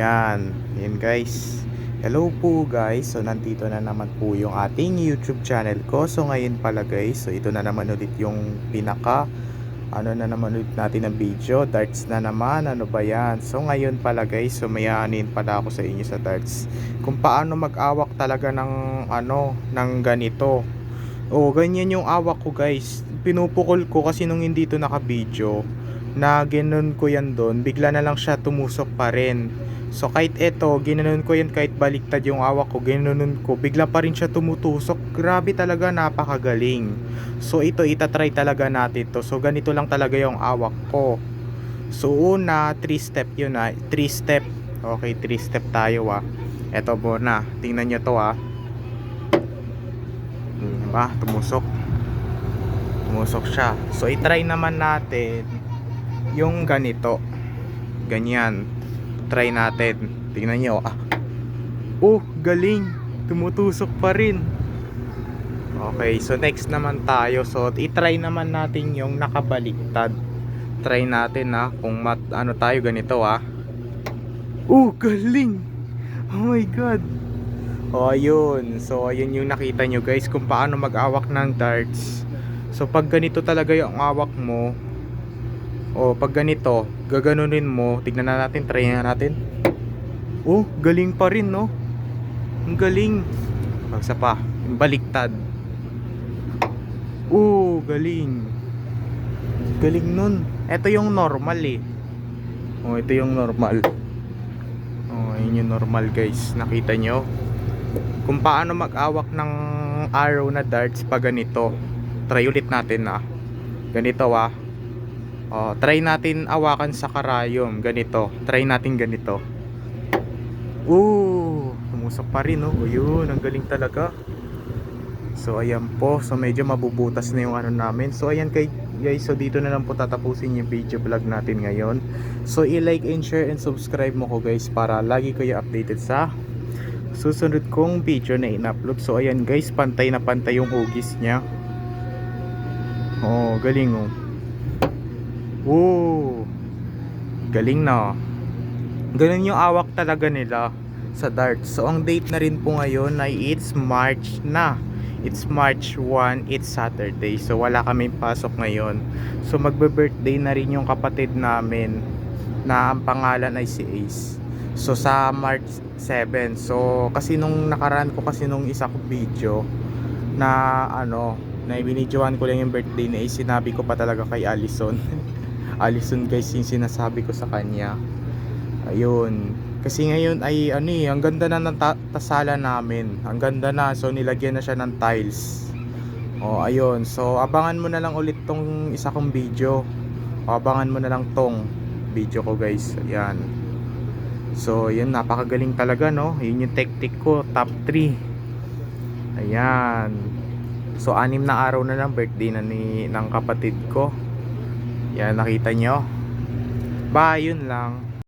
Yan, yan guys. Hello po guys. So nandito na naman po yung ating YouTube channel ko. So ngayon pala guys, so ito na naman ulit yung pinaka ano na naman ulit natin ng video. Darts na naman, ano ba yan? So ngayon pala guys, so may pala ako sa inyo sa darts. Kung paano mag-awak talaga ng ano, ng ganito. Oh, ganyan yung awak ko guys. Pinupukol ko kasi nung hindi to naka-video na ganun ko yan doon, bigla na lang siya tumusok pa rin. So kahit eto, ginanon ko yan kahit baliktad yung awak ko, ginanon ko, bigla pa rin siya tumutusok. Grabe talaga, napakagaling. So ito, itatry talaga natin to. So ganito lang talaga yung awak ko. So una, 3 step yun ah. 3 step. Okay, 3 step tayo ah. Eto muna, tingnan nyo to ah. Hmm, ba, tumusok. Tumusok siya. So itry naman natin yung ganito. Ganyan try natin. Tingnan nyo. Ah. Oh, galing. Tumutusok pa rin. Okay, so next naman tayo. So, i-try naman natin yung nakabaliktad. Try natin ha, kung mat, ano tayo ganito ha. Oh, galing. Oh my god. Oh, ayun. So, ayun yung nakita nyo guys kung paano mag-awak ng darts. So, pag ganito talaga yung awak mo, o pag ganito, gaganunin mo, tignan na natin, try na natin. Oh, galing pa rin, no? Ang galing. Isa pa, baliktad. Oh, galing. Galing nun. Ito yung normal eh. Oh, ito yung normal. Oh, yun yung normal guys. Nakita nyo? Kung paano mag-awak ng arrow na darts pag ganito. Try ulit natin ah. Ganito ah. Oh, try natin awakan sa karayom. Ganito. Try natin ganito. Ooh, tumusok pa rin oh. O yun, ang galing talaga. So ayan po, so medyo mabubutas na yung ano namin. So ayan kay guys, so dito na lang po tatapusin yung video vlog natin ngayon. So i-like and share and subscribe mo ko guys para lagi kayo updated sa susunod kong video na in-upload. So ayan guys, pantay na pantay yung hugis niya. Oh, galing oh. Oh. Galing na. Ganun yung awak talaga nila sa darts. So ang date na rin po ngayon ay it's March na. It's March 1, it's Saturday. So wala kaming pasok ngayon. So magbe-birthday na rin yung kapatid namin na ang pangalan ay si Ace. So sa March 7. So kasi nung nakaraan ko kasi nung isa kong video na ano, na binidyoan ko lang yung birthday na Ace, sinabi ko pa talaga kay Allison. Allison guys yung sinasabi ko sa kanya. Ayun. Kasi ngayon ay ano eh, ang ganda na ng ta- tasala namin. Ang ganda na. So nilagyan na siya ng tiles. Oh, ayun. So abangan mo na lang ulit tong isa kong video. O, abangan mo na lang tong video ko guys. Ayan. So, yun napakagaling talaga no. Yun yung tactic ko, top 3. Ayan. So, anim na araw na lang birthday na ni ng kapatid ko. Yan nakita nyo. Ba, yun lang.